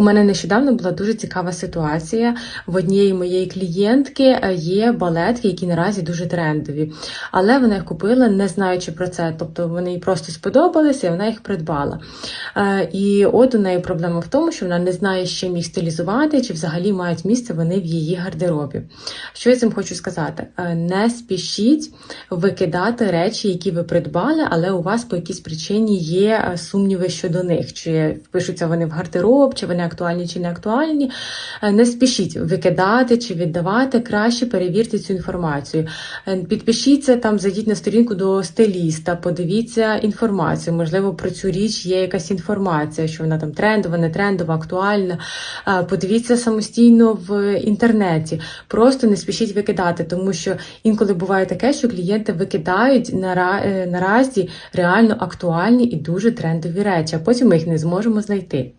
У мене нещодавно була дуже цікава ситуація. В однієї моєї клієнтки е, є балетки, які наразі дуже трендові. Але вона їх купила, не знаючи про це. Тобто вони їй просто сподобалися, і вона їх придбала. Е, І от у неї проблема в тому, що вона не знає, з чим їх стилізувати, чи взагалі мають місце вони в її гардеробі. Що я цим хочу сказати? Е, Не спішіть викидати речі, які ви придбали, але у вас по якійсь причині є сумніви щодо них, чи впишуться вони в гардероб, чи вони актуальні чи не актуальні. Е, Не спішіть викидати чи віддавати, краще перевірте цю інформацію. Е, Підпишіться там, зайдіть на сторінку до стиліста, подивіться інформацію. Можливо, про цю річ є якась інформація, що вона там трендова, не трендова, актуальна. Е, Подивіться самостійно в інтернеті. Просто не спішіть викидати, тому що інколи буває таке, що клієнти викидають наразі реально актуальні і дуже трендові речі, а потім ми їх не зможемо знайти.